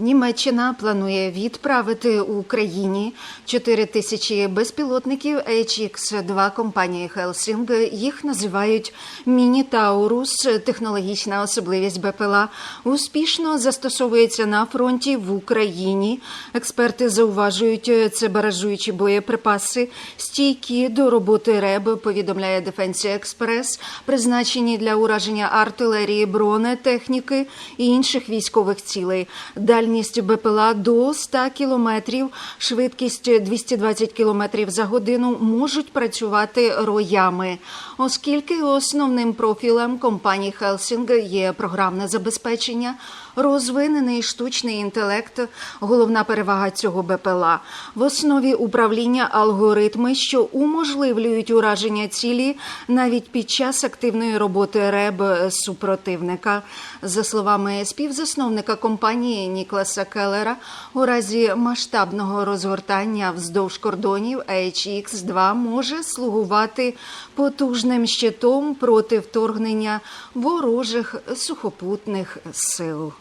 Німеччина планує відправити Україні 4 тисячі безпілотників HX-2 компанії Хелсінг. Їх називають Міні-Таурус. Технологічна особливість БПЛА успішно застосовується на фронті в Україні. Експерти зауважують, це баражуючі боєприпаси, стійкі до роботи РЕБ, повідомляє Дефенсія Експрес, призначені для ураження артилерії, бронетехніки і інших військових цілей. Дальність БПЛА до 100 кілометрів, швидкість 220 кілометрів за годину можуть працювати роями, оскільки основним профілем компанії Хелсінг є програмне забезпечення. Розвинений штучний інтелект головна перевага цього БПЛА. В основі управління алгоритми, що уможливлюють ураження цілі навіть під час активної роботи РЕБ супротивника. За словами співзасновника компанії Нікласа Келлера, у разі масштабного розгортання вздовж кордонів HX-2 може слугувати потужним щитом проти вторгнення ворожих сухопутних сил.